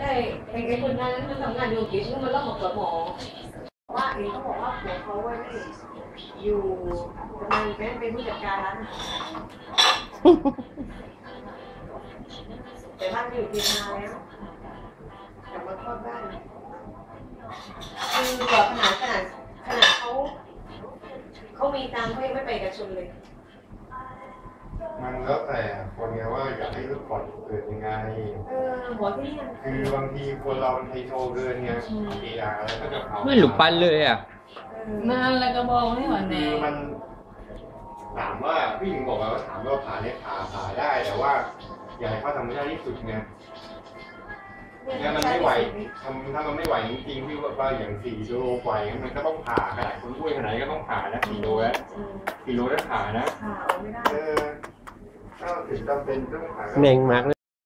ไอ้ไอ้คนนั้นมันทำงานอยู่กี่ชั่วมันต้องบอกกับหมอว่าเองเขาบอกว่าผัวเขาไว้ไม่อยู่ทำไมแม่เป็นผู้จัดการร้านแต่บ้านอยู่เพียงนาแล้วกลับมาทอดบ้านคือแบบขนาดขนาดขนาดเขาเขามีตังค์เขายังไม่ไปกับชนเลย มันแล้วแต่คนไงว่าอยากให้ลูกก่อนเกิดยังไงเอ คือบางทีคนเรามันไฮโซเกินไงเออาแล้วก็จะเผาไม่หลุดปันเลยอะนั่นแล้วก็บอกให้หวานแหนคือมันถามว่าพี่ถึงบอกไงว่าถามว่าผ่าเนี่ยผ่าผ่าได้แต่ว่าอยากให้เขาทำให้ได้ที่สุดไงงั้นมันไม่ไหวทำถ้ามันไม่ไหวจริงๆพี่ว่าอย่างสี่โลกว่าอย่างนั้นมันก็ต้องผ่าขนาดคนอ้วนขนาดนี้ก็ต้องผ่านะสี่โลแล้วสี่โลแล้วผ่านะข่าวไม่ได้เออถ้าถึงจำเป็นต้องผ่าก็เน่งมากเลย